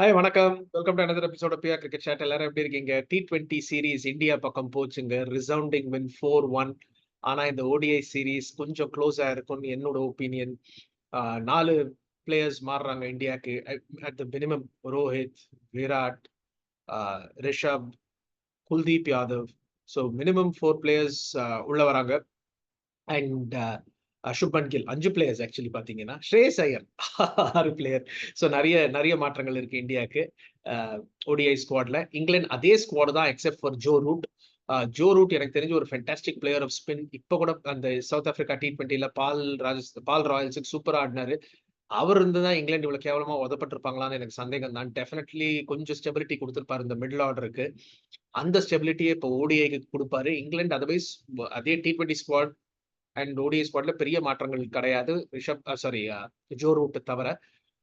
Hi வணக்கம். Welcome to another episode of cricket chat. எல்லாரும் எப்படி இருக்கீங்க? டி ட்வெண்ட்டி சீரீஸ் இந்தியா பக்கம் போச்சுங்க. Resounding win 4-1. ஆனா இந்த ஓடிஐ சீரிஸ் கொஞ்சம் க்ளோஸா இருக்கும்னு என்னோட ஒப்பீனியன். நாலு பிளேயர்ஸ் மாறுறாங்க இந்தியாக்கு. At the minimum Rohit, Virat, Rishabh, Kuldeep Yadav. So minimum four players உள்ள வராங்க. அண்ட் சுப்மன் கில் அஞ்சு பிளேயர்ஸ் ஆக்சுவலி பார்த்தீங்கன்னா. ஸ்ரேஸ் ஐயர் ஆறு பிளேயர். ஸோ நிறைய நிறைய மாற்றங்கள் இருக்கு இந்தியாக்கு. ஓடிஐ ஸ்குவாட்ல. இங்கிலாந்து அதே ஸ்குவாட் தான் except for Joe Root. Joe Root எனக்கு தெரிஞ்ச ஒரு ஃபென்டாஸ்டிக் பிளேயர் ஆஃப் ஸ்பின். இப்போ கூட அந்த சவுத் ஆப்பிரிக்கா டி20ல பால் ராஜஸ் பால் ராயல்ஸுக்கு சூப்பரா ஆடினாரு அவர் இருந்துதான் இங்கிலாந்து இவ்வளவு கேவலமா உதப்பட்டிருப்பாங்களான்னு எனக்கு சந்தேகம் தான். டெஃபினெட்லி கொஞ்சம் ஸ்டெபிலிட்டி கொடுத்துருப்பாரு இந்த மிடில் ஆர்டருக்கு. அந்த ஸ்டெபிலிட்டியை இப்போ ஓடிஐக்கு கொடுப்பாரு இங்கிலாந்து அதர்வைஸ் அதே டி20 ஸ்குவாட் அண்ட் ஓடிஐ ஸ்குவாட்ல பெரிய மாற்றங்கள் கிடையாது. ரிஷப் சாரி ஜோ ரூட் தவிர.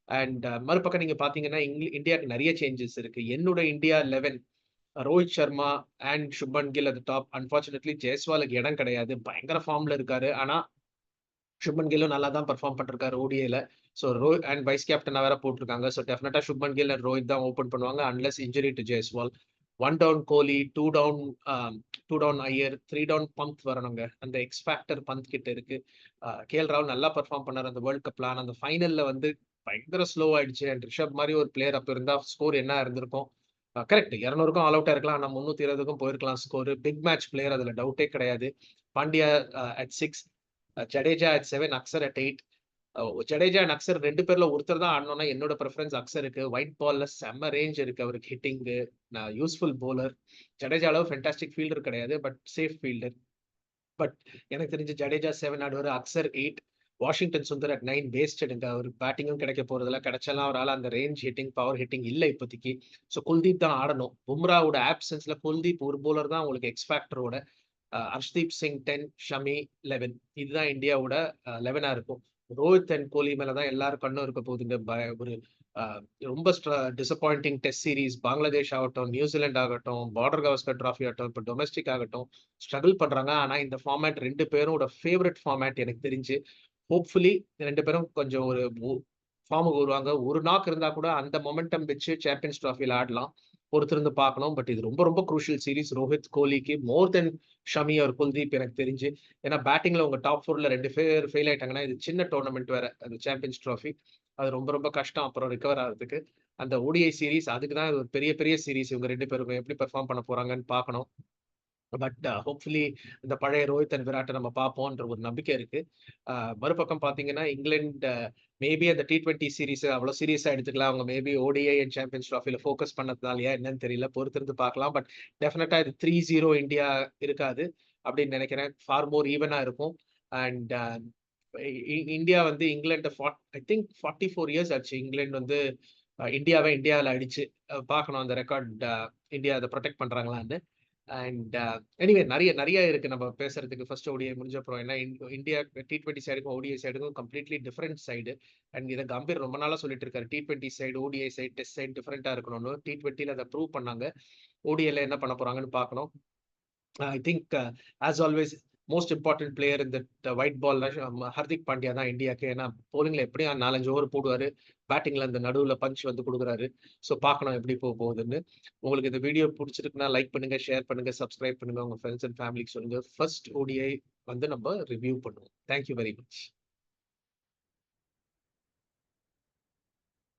அண்ட் மறுபக்கம் நீங்க பார்த்தீங்கன்னா, இந்தியாவுக்கு நிறைய சேஞ்சஸ் இருக்கு. என்னோட இந்தியா 11 ரோஹித் சர்மா அண்ட் சுப்மன் கில் அது டாப். அன்பார்ச்சுனேட்லி ஜெய்ஸ்வாலுக்கு இடம் கிடையாது. பயங்கர ஃபார்ம்ல இருக்காரு. ஆனா சுப்மன் கில்லும் நல்லா தான் பெர்ஃபார்ம் பண்ணிருக்காரு ஓடிஐல. ஸோ ரோ அண்ட் வைஸ் கேப்டனா வேற போட்டிருக்காங்க. ஸோ டெஃபினட்டா சுப்மன் கில் அண்ட் ரோஹித் தான் ஓப்பன் பண்ணுவாங்க. Unless injury to Jaiswal. One down Kohli, two down two down Iyer, three down Pant வரணுங்க. அந்த எக்ஸ் ஃபேக்டர் பந்த் கிட்ட இருக்கு. கேஎல் ராகுல் நல்லா பெர்ஃபார்ம் பண்ணார் அந்த வேர்ல்ட் கப்ல. அந்த ஃபைனல்ல வந்து பயங்கர ஸ்லோ ஆயிடுச்சு. அண்ட் ரிஷப் மாதிரி ஒரு பிளேயர் அப்போ இருந்தா ஸ்கோர் என்ன இருந்திருக்கும்? கரெக்ட் 200க்கும் ஆல் அவுட்டா இருக்கலாம். ஆனா 320க்கும் போயிருக்கலாம் ஸ்கோர். பிக் மேட்ச் பிளேயர் அதுல டவுட்டே கிடையாது. Pandya at six Jadeja at seven Axar at eight Jadeja and Axar ரெண்டு பேர்ல ஒருத்தர் தான் ஆடணும்னா என்னோட பிரெஃபரன்ஸ் அக்சருக்கு. ஒயிட் பால்ல செம்ம ரேஞ்ச் இருக்கு அவருக்கு ஹிட்டிங்கு. நான் யூஸ்ஃபுல் பவுலர். ஜடேஜா அளவு ஃபென்டாஸ்டிக் ஃபீல்டர் கிடையாது. But safe fielder. பட் எனக்கு தெரிஞ்சு ஜடேஜா செவன் ஆடுவார் Axar eight Washington Sundar at 9 வேஸ்டடுங்க. அவர் பேட்டிங்கும் கிடைக்க போறதில்ல. கிடைச்சாலும் அவரால் அந்த ரேஞ்ச் ஹிட்டிங், பவர் ஹிட்டிங் இல்லை இப்போதைக்கு. ஸோ குல்தீப் தான் ஆடணும். பும்ராவோட ஆப்சன்ஸ்ல குல்தீப் ஒரு பவுலர் தான் உங்களுக்கு எக்ஸ்பேக்டரோட அர்ஷ்தீப் ஹர்ஷ்தீப் சிங் 10, ஷமி 11. இதுதான் இந்தியாவோட லெவனாக இருக்கும். ரோஹித் அண்ட் கோலி மேலதான் தான் கண்ணும் இருக்க போகுதுங்க. ப ஒரு ரொம்ப டிசப்பாயிண்டிங் டெஸ்ட் சீரீஸ் பங்களாதேஷ் ஆகட்டும், நியூசிலாந்து ஆகட்டும், பார்டர் கவஸ்கர் ட்ராஃபி ஆகட்டும், இப்போ டொமஸ்டிக் ஆகட்டும் ஸ்ட்ரகிள் பண்றாங்க. ஆனா இந்த ஃபார்மேட் ரெண்டு பேரோட ஃபேவரட் ஃபார்மேட் எனக்கு தெரிஞ்சு. ஹோப்ஃபுல்லி ரெண்டு பேரும் கொஞ்சம் ஒரு ஃபார்முக்கு வருவாங்க. ஒரு நாக் இருந்தா கூட அந்த மொமெண்டம் வச்சு சாம்பியன்ஸ் ட்ராஃபியில் ஆடலாம். பொறுத்திருந்து பார்க்கணும். பட் இது ரொம்ப ரொம்ப குரூஷியல் சீரிஸ் ரோஹித், கோலிக்கு மோர் தென் ஷமி அவர் குல்தீப் எனக்கு தெரிஞ்சு. ஏன்னா பேட்டிங்ல உங்க டாப் 4ல 2 பேர் ஃபெயில் ஆயிட்டாங்கன்னா, இது சின்ன டோர்னமெண்ட் வேற. அந்த சாம்பியன்ஸ் ட்ராஃபி அது ரொம்ப ரொம்ப கஷ்டம் அப்புறம் ரிகவர் ஆகிறதுக்கு அந்த ஓடிஐ சீரிஸ் அதுக்கு தான் இது ஒரு பெரிய பெரிய சீரிஸ் இவங்க ரெண்டு பேருக்கும் எப்படி பெர்ஃபார்ம் பண்ண போறாங்கன்னு பார்க்கணும். பட் ஹோப்ஃபுல்லி uh, இந்த பழைய ரோஹித் அண்ட் விராட்டை நம்ம பார்ப்போம்ன்ற ஒரு நம்பிக்கை இருக்கு. மறுபக்கம் பார்த்தீங்கன்னா, இங்கிலாந்து மேபி அந்த டி ட்வெண்ட்டி சீரீஸ் அவ்வளோ சீரியஸாக எடுத்துக்கலாம். அவங்க மேபி ஓடிஐ அண்ட் சாம்பியன்ஸ் ட்ராஃபியில் ஃபோக்கஸ் பண்ணதுனாலயா என்னன்னு தெரியல. பொறுத்திருந்து பார்க்கலாம். பட் டெஃபினட்டாக இது 3-0 இந்தியா இருக்காது அப்படின்னு நினைக்கிறேன். ஃபார் மோர் ஈவனாக இருக்கும். அண்ட் இந்தியா வந்து இங்கிலாண்டை ஃபார்ட் ஐ திங்க் 44 இயர்ஸ் ஆச்சு. இங்கிலாந்து வந்து இந்தியாவை இந்தியாவில் அடிச்சு. பார்க்கணும் அந்த ரெக்கார்ட் இந்தியா அதை ப்ரொடெக்ட் பண்ணுறாங்களான்னு அண்ட் எனிவே uh, நிறைய நிறைய இருக்கு நம்ம பேசுறதுக்கு. ஃபர்ஸ்ட் ஓடிஐ முடிஞ்ச அப்புறம். ஏன்னா இந்தியா இந்தியா டி20 சைடுக்கும், ஓடிஐ சைடுக்கும் கம்ப்ளீட்லி டிஃப்ரெண்ட் சைடு. அண்ட் இதை கம்பீர் ரொம்ப நாளா சொல்லிட்டு இருக்காரு. T20 side, ODI side, test side டிஃப்ரெண்டா இருக்கணும்னு. டி20ல அதை ப்ரூவ் பண்ணாங்க. ஓடிஐல என்ன பண்ண போறாங்கன்னு பார்க்கணும். I think as always most important player இந்த ஒயிட் பால் ஹர்திக் பாண்டியா தான் இந்தியாக்கு. ஏன்னா போலிங்ல எப்படியும் 4, 5 ஓவர் போடுவாரு. பேட்டிங்ல அந்த நடுவில் பஞ்ச் வந்து கொடுக்குறாரு ஸோ பார்க்கணும் எப்படி போக போகுதுன்னு. உங்களுக்கு இந்த வீடியோ பிடிச்சிருக்குன்னா லைக் பண்ணுங்க, ஷேர் பண்ணுங்க, சப்ஸ்கிரைப் பண்ணுங்க. உங்க ஃப்ரெண்ட்ஸ் அண்ட் ஃபேமிலிக்கு சொல்லுங்க. ஃபர்ஸ்ட் ஓடிஐ வந்து நம்ம ரிவ்யூ பண்ணுவோம். Thank you very much.